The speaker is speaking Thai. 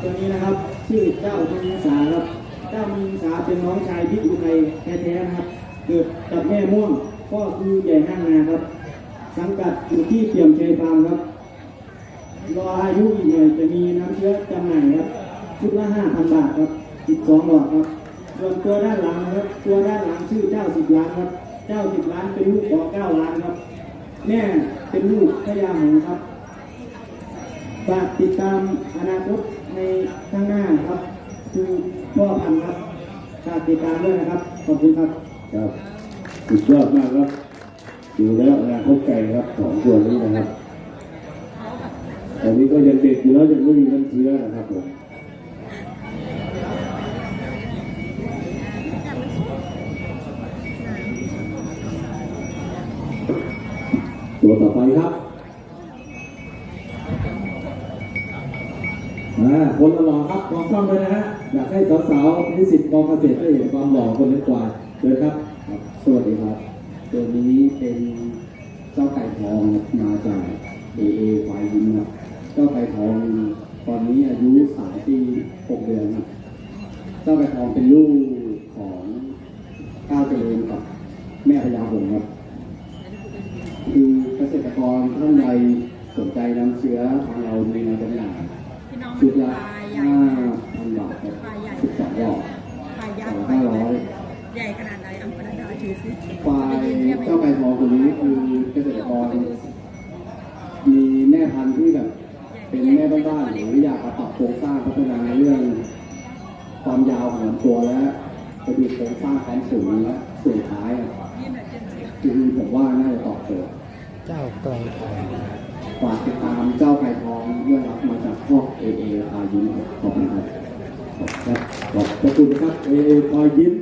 ตัวนี้นะครับ ชื่อเจ้ามิงสาครับ เจ้ามิงสาเป็นน้องชายที่อุทัยแท้ๆนะครับ เกิดกับแม่ม่วงก็คือใหญ่ห้างนาครับ สังกัดอยู่ที่เปี่ยมชัยฟาร์มครับ รออายุอีกหน่อยจะมีน้ำเชื้อจำหน่ายครับ ชุดละ5,000บาทครับ12หลอดครับ ส่วนตัวด้านหลังนะครับ ตัวด้านหลังชื่อเจ้าสิบล้านครับ เจ้าสิบล้านเป็นลูกขอเก้าล้านครับ แม่เป็นลูกพญาหงส์ครับ ฝากติดตามอนาคตในข้างหน้าครับคือพ่อพันธุ์ครับฝากติดตามด้วยนะครับ ขอบคุณครับครับสุดยอดมากครับดูแล้วอนาคตไกลครับสองตัวนี้นะครับตอนนี้ก็ยังเด็กอยู่แล้วยังไม่มีน้ำเชื้อนะครับผมตัวต่อไปครับ อ่าคนหล่อครับมองกล้องเลยนะฮะอยากให้สาวๆนิสิตมองเกษตรได้เห็นความหล่อคนเล็กกว่าเชิญครับ สวัสดีครับ ตัวนี้เป็นเจ้าไก่ทองมาจากเอเอควายยิ้มครับเจ้าไก่ทองตอนนี้อายุสามปีหกเดือนครับเจ้าไก่ทองเป็นลูกของก้าวเจริญกับแม่พญาหงครับคือเกษตรกรท่านใดสนใจนำเชื้อทางเรามีมาจำหน่าย พี่น้องชุดละปลาใหญ่ห้าพันบาทครับปลาใหญ่สิบสองหลอดปลายักษ์ปลาห้าร้อยใหญ่ขนาดไหนเอาไปได้ถือสิควายเจ้าไก่ทองตัวนี้คือเกษตรกรมีแม่พันธุ์ที่แบบ เป็นแม่บ้านๆหรืออยากจะปรับโครงสร้างพัฒนาในเรื่อง ความยาวของลำตัวและจะดูโครงสร้างความสูงและส่วนท้ายอะ ยื่นหน่อยยื่นหน่อย คือผมว่าน่าจะตอบโจทย์เจ้าไกลทอง ขอบคุณครับครับขอบพระคุณครับเอเอคอยยิ้ม